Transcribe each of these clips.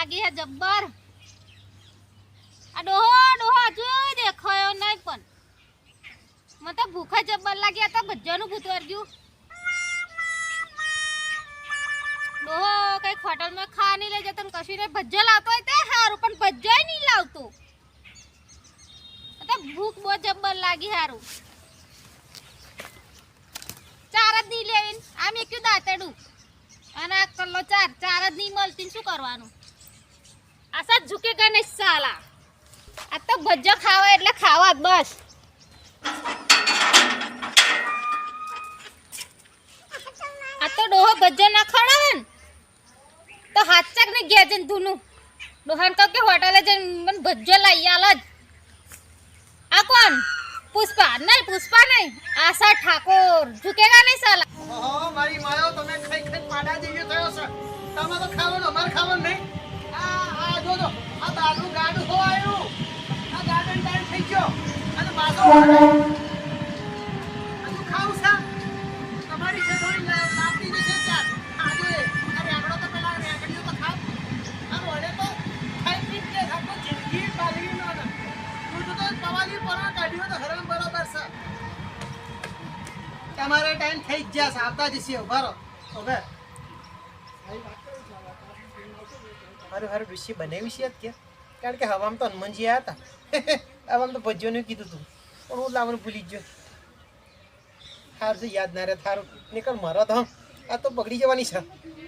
લાગી હે જબ્બર. આ ડોહો ડોહો હજુ દેખાયો નહીં પણ. મને તો ભૂખ જબ્બર લાગી, આ તો ભજ્જાનું ભૂત વર્જ્યું ડોહો, કંઈક હોટલમાં ખા નહીં લઈ જતો કશું નહીં. ભજ્જો લાવતો હોય તે સારું, પણ ભજ્જો નહીં લાવતો. તો ભૂખ બહુ જબ્બર લાગી સારું. ચાર જ નહીં લેવીને આમ એક દાંતડું. અને આ કલ્લો ચાર. ચાર જ નહીં મળતી શું કરવાનું? આ સાત ઝૂકેગા નહીં સાલા. આ તો ભજ્જો ખાવા એટલે ખાવા બસ. આ તો ડોહો ભજ્જો ના ખવડાવે ને? તો હાચક ને ઘેર જઈને ધૂનું. ડોહાન કહું કે હોટલે જઈને મને ભજ્જો લઈ આલ જ. આ કોણ? પુષ્પા? નહીં પુષ્પા નહીં. આશા ઠાકોર. ઝૂકેગા નહીં સાલા? મારી માયો, તમે ખાઈ ખાઈ પાડા જેવી થયો છે. તમે તો અમારે ખાવાનું નહીં? આ આ બહારનું ગાડું હો આવ્યું આ ગાર્ડન ટાઈમ થઈ ગયો. અને માસો હજુ ખાવું તમારી છે થોડી લા- લાપી છે તો પેલા રેગડીઓ તો ખાવ આ વડે તો ખાઈ પી કે આખો જિંદગી પાલવી ન તું તો પવાલી પર કાઢ્યો તો હરામ બરોબર છે. તમારે ટાઈમ થઈ જ જશે આવતા જ છીએ ઊભા. હવે હારું હારું ઋષિ બનાવી છે કે કારણ કે હવામાં તો હનુમાનજી આવ્યા હતા. હવામાં તો ભજ્યોને કીધું તું. પણ હું લાવવાનું ભૂલી ગયો. હાર છે યાદ ના રહે થારું. નીકળ મારો તો આ તો બગડી જવાની છે.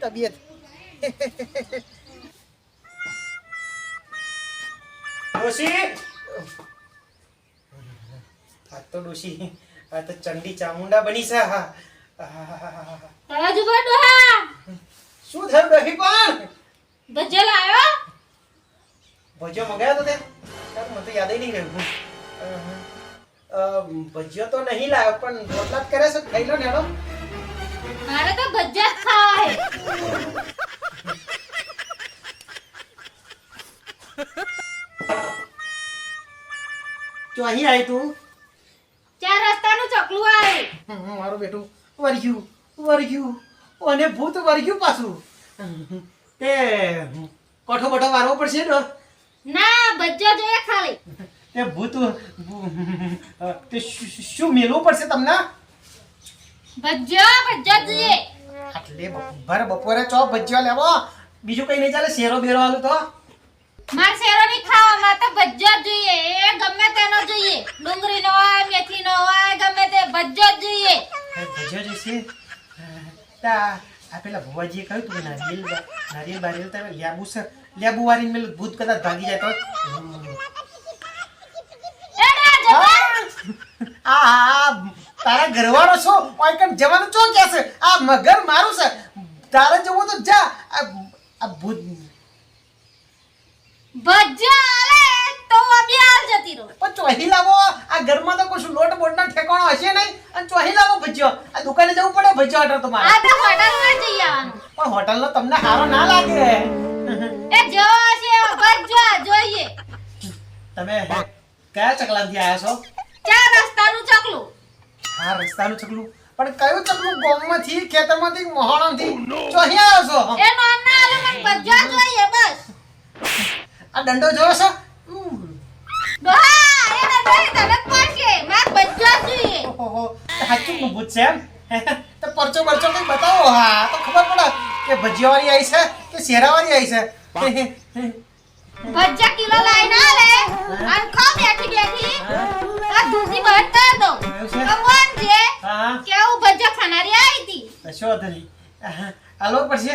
તબિયત. ડોશી? આ તો ડોશી. આ તો ચંડી ચામુંડા બની છે. હા. શું થયું ડોશી પણ? ભજ્જો લાવ્યો? ભજો મંગાવ્યો તો તે? મને તો યાદ નહીં રહ્યું. ભજીયો તો નહીં લાવ્યો પણ રોટલા જ કરે છે ખાઈ લો ને એનો મારે તો ભજ્જા જ તો અહીં આવી તું. ચાર રસ્તાનું ચકલું આવે. મારું બેટું વર્ગ્યું વર્ગ્યું. અને ભૂત વર્ગ્યું પાછું. તે કોઠો બઠો વારવો પડશે ને ના ભજ્જો જોઈએ ખાલી. તે ભૂત તે શું- મેલવું પડશે તમને? ભજ્જો ભજ્જો જોઈએ આટલે ભર બપોરે ચો ભજીયો લેવો? બીજું કઈ નહીં ચાલે શેરો બેરો આલું તો. માર શેરો નહીં ખાવા મારે તો ભજ્જો જોઈએ. એ ગમે તેનો જોઈએ. ડુંગળી નો હોય મેથી નો હોય ગમે તે ભજ્જો જોઈએ. હા, ભજીયો જોઈશે? તા આ પેલા ભુવાજીએ કહ્યું તું નારિયેલ નારિયેલ બારિયેલ તારે લેબુ છે લેબુ વાળીને મેલું ભૂત કદાચ ભાગી જાય તો. આ તારા ઘરવાળો છો? ઓય કેમ જવાનું ચો કે છે? આ મગર મારું છે. તારે જવું તો જા. આ આ ભૂત ભજ્જો આલે તો અબી હાલ જતી રહો. પણ ચોહી લાવો આ ઘરમાં તો કશું લોટ બોટના ઠેકાણો હશે નહીં? અને ચોહી લાવો ભજીયો. આ દુકાને જવું પડે ભજીયો ઓર્ડર તમારે. આ તો હોટલમાં જઈ આવવાનું. પણ હોટલનો તમને સારો ના લાગે. એ જો છે ભજ્જો જોઈએ. તમે કયા આવ્યા છો? ચાર રસ્તાનું ચકલું. આ રસ્તાનું ચકલું. પણ કયું ચકલું ગામમાંથી ખેતરમાંથી મોહણમથી ચોહી આવ્યો છો? એ નામ ના આલે મને ભજ્જો જોઈએ બસ. આ દંડો જોયો છો? તો ખાનારી આવી હતી કશો નહીં પડશે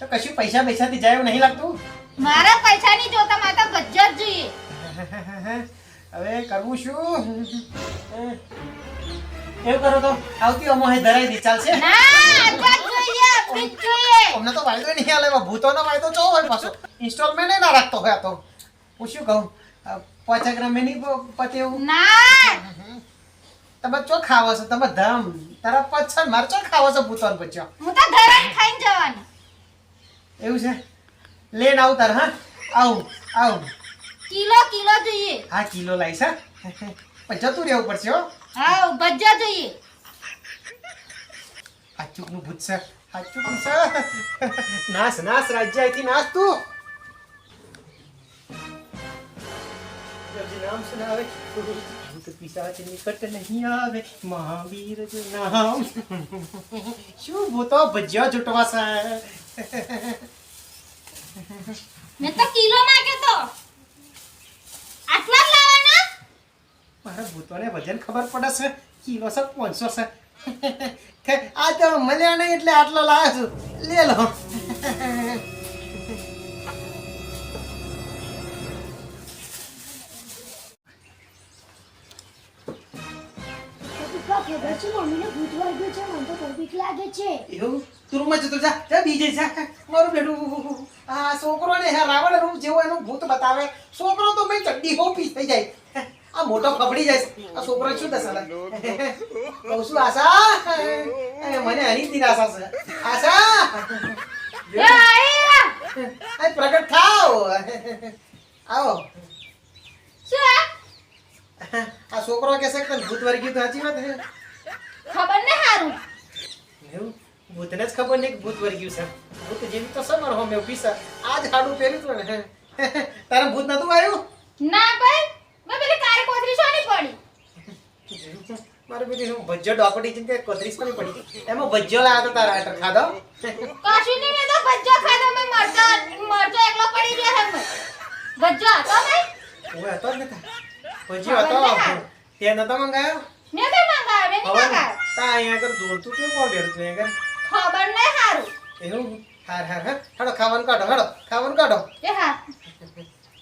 તો કશું પૈસા પૈસાથી જાય એવું નહીં લાગતું મારા પૈસા ની જોતા માતા ભજીયા જ જોઈએ. હવે કરવું શું? એવું કરો તો. આવતી અમોહે ધરાઈ દી ચાલશે? અમને તો વાયદો નહીં એમાં ભૂતોનો વાયદો ચો હોય પાછો. ઇન્સ્ટોલમેન્ટ ના રાખતો હોય આ તો. હું શું કહું? આ પાંચ નહીં પતે એવું? ના. તમે ચો ખાવો છો? તમે ધમ. તારા પછ મારે ચો ખાવો છો ભૂતોન પચ્યો હું તો ધરાઈને ખાઈને જવાની. એવું છે? લેન આવું તાર હા? આવું આવું. કિલો કિલો જોઈએ. હા કિલો લાવીશ પણ જતું રહેવું પડશે હો. હા ભજ્જા જોઈએ. હાચુકનું ભૂત છે. હાચુકનું છે. નાસ નાસ રાજ્ય અહીંથી નાસ તું. નામ સુનાવે. ભૂત પિશાચ નિકટ નહીં આવે. મહાવીર નામ. શું ભૂતો ભજ્યો જુટવા છે? મેં તો કિલો માગ્યો તો. આટલા જ લાવવાના? મારા ભૂતોને વજન ખબર પડે છે? કિલો છે પાંચસો છે. આ તો મળ્યા નહીં એટલે આટલો લાવ્યો છું. લે લો. મમ્મીને ભૂત વાગ્યું છે મને તો બહુ બીક લાગે છે. એવું? તું રૂમમાં જતો જા. જા બીજે જા. મારું બેટું આ છોકરો ને હા રાવણ રૂપ જેવો એનું ભૂત બતાવે. છોકરો તો મેં ચડ્ડી હો પીસ થઈ જાય. આ મોટો કબડી જાય. આ છોકરો શું થશે કહું છું આશા. મને હરીથી આશા છે. આશા. પ્રગટ થાવ. આવો. શું આ? છોકરો કે તને ભૂત વર્ગી તો સાચી વાત ખબર ને હારું. એવું? ભૂતને જ ખબર નહીં ભૂત વર્ગ્યું છે. ભૂત જેવી તો સમર હો મેં પીસા. આજ હાડું પહેર્યું તું ને. તારે ભૂત નતું આવ્યું ના ભાઈ મેં પેલી કાળી કોથળી છોની પડી. મારે પેલી હું ભજ્જો ડોકડી છે કે કોથરીસ છોની પડી? એમાં ભજ્જો લાયા તો તારા આટર ખાધો? કશું નહીં મેં તો ભજ્જો ખાધો. મેં મરચો મરચો એકલો પડી ગયો હે મેં ભજ્જો હતો ભાઈ? ઓય હતો જ નતા. ભજ્યો હતો? તે નતો મંગાયો? મેં કઈ મંગાયો મેં નહીં મંગાયો. તા અહીંયા આગળ દોડતું કે કોણ બેઠું અહીંયા કર ખબર નહીં હારું એવું? હાર હાર હાર. હાડો ખાવાનું કાઢો હેડો ખાવાનું કાઢો. એ હા.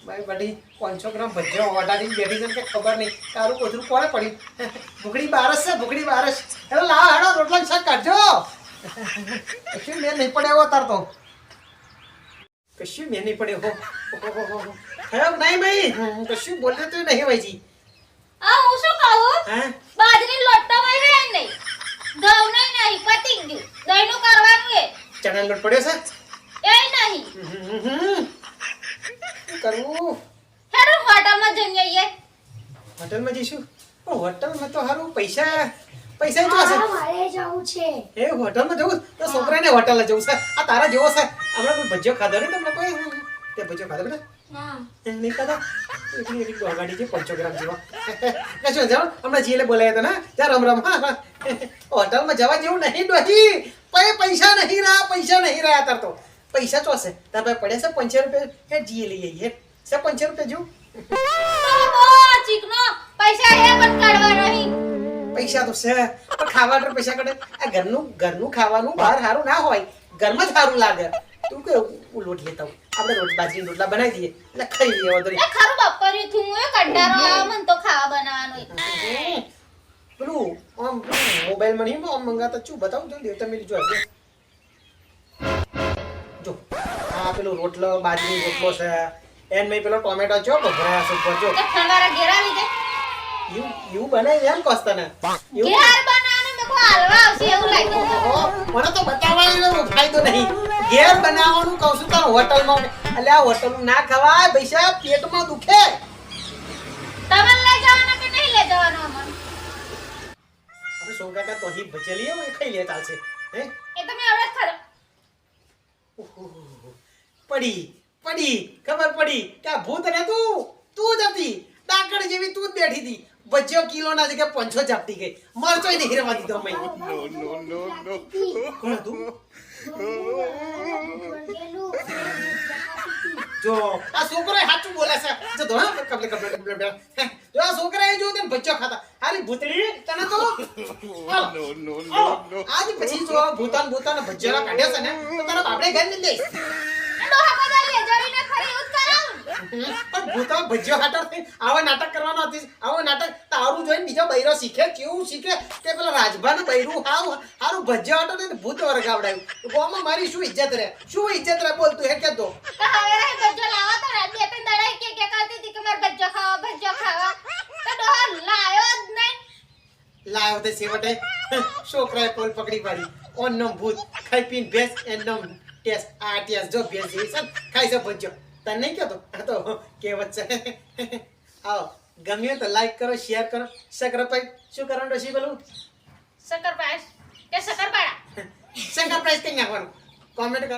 મારી બધી પાંચસો ગ્રામ ભજીયા ઓટાડીને બેઠી છે કે ખબર નહીં. તારું કોથરું કોણે પડ્યું? ભૂખડી બારસ છે ભૂખડી બારસ. હેલો લાવ હેડો રોટલા ને શાક કાઢજો. કશું મેં નહીં પડે એવો તાર તો. કશું મેં નહીં પડે હો. ખરાબ નહીં ભાઈ. કશું બોલતે તો નહીં ભાઈજી. આ હું શું કહું? હા? બાજરી લોટ હોય રહે નહીં. ઘઉં નહીં નહીં પતી ગયું દહીંનું કરવાનું એ. ચણા લોટ પડ્યો છે? એ નહીં. કરવું? હેડો હોટલમાં જઈને આવીએ. હોટલમાં જઈશું? પણ હોટલમાં તો સારું પૈસા પૈસા તો છે. મારે જવું છે. એ હોટલમાં જવું? તો છોકરાને હોટલ જવું છે. આ તારા જેવો છે. હમણાં કોઈ ભજીયો ખાધો ને તમને કોઈ? તે ભજીયો ખાધો બેટા? ના. નહીં ખાધો? એટલી એટલી ડોગાડી છે પાંચસો ગ્રામ જેવા. કશું જાઓ હમણાં જીલે બોલાયા હતા ને? જા રમ રમ. હા હા. હોટલમાં જવા જેવું નહીં ડોહી. પૈસા નહીં રહ્યા પૈસા નહીં રહ્યા તાર તો. પૈસા ચોસે તાર ભાઈ પડ્યા છે પંચર રૂપિયા? હે જીએ લઈ આવીએ છે પંચર રૂપિયા ચીકનો. પૈસા એ પણ કાઢવા નહીં. પૈસા તો છે પણ ખાવા માટે પૈસા કાઢે. આ ઘરનું ઘરનું ખાવાનું બહાર સારું ના હોય. ઘરમાં જ સારું લાગે. તું કે હું લોટ લેતા હું આપણે રોટ બાજરી રોટલા બનાવી દઈએ. એટલે ખાઈ લઈએ વધુ ખરું બપોરી થયું એ કંટાળો મને તો ખાવા બનાવવાનું પેલું આમ મોબાઈલમાં નહીં આમ મંગાતા છું બતાવું તો દેવતા મેરી જો જો. આ પેલો રોટલો બાજરી રોટલો છે. એન મેં પેલો ટોમેટો છો ભભરાયા છે ઉપર જો. તમારા ઘેરા દે એવું એવું બને એમ કોસ્તને? ઘેર બનાને મેકો હાલવા આવશે એવું લાગે. મને તો બતાવવાનો ફાયદો નહીં. ઘેર બનાવવાનું કહું છું તાર હોટલમાં. એટલે આ હોટલ ના ખવાય પૈસા પેટમાં દુખે. તમને લઈ જવાનો કે નહીં લઈ જવાનું અમન આપણે સૌ કાકા તો અહીં ભજેલી એ ખાઈ લે ચાલશે હે? એ તમે હવે ખરો. પડી પડી ખબર પડી કે આ ભૂત ને તું તું જ હતી. ડાકડ જેવી તું જ બેઠી હતી. ભજ્યો કિલો ના જગ્યાએ પંચો ચાપટી ગઈ. મરચો નહીં હીરવા દીધો મેં કોણ તું જો આ છોકરો સાચું બોલે છે. જો ધોળા હા કપલે કપલે કપલે. હે, જો આ એ જો તને બચ્ચો ખાતા. અરે ભૂતળી તને તો હાલો, હાલો. આજ પછી જો ભૂતાન ભૂતાન ભજ્જેલા કાઢ્યા છે ને તો તારા બાપડે ઘરની ડોહા ખરી કરાવું પણ ભૂતા ભજ્યો હાટર થઈ. આવા નાટક કરવાનો હતી. આવો નાટક. તારું જોઈને બીજો બૈરો શીખે કેવું શીખે કે પેલા રાજભાનું બૈરું હાવ હારું ભજ્યો હાટર ને ભૂત વરગાવડાયું. ગોમાં મારી શું ઇજ્જત રહે? શું ઇજ્જત રહે? બોલ તું હે કે તો તો હવે રહી બચ્ચો લાવો તો ને બે ત્રણ દડાઈ કે કે કરતી હતી કે મારે બચ્ચો ખાવા બચ્ચો ખાવા. તો ડોહા લાયો જ નહીં. લાયો તે સેવટે છોકરાએ પોલ પકડી પાડી. ઓનનો ભૂત. ખાઈ પીને ભેંસ નો ટેસ્ટ. આ ટેસ્ટ જો ભેંસ જેવી છે ખાઈ છે ભજ્યો તને નહીં કહેતો આ તો કહેવત છે. આવો ગમ્યું તો લાઈક કરો શેર કરો. શકરભાઈ શું કરવાનું રસી બોલું? શક્કરપાસ કે શકરપાડા. શંકર પ્રાઇસ કઈ નાખવાનું? કોમેન્ટ કરો.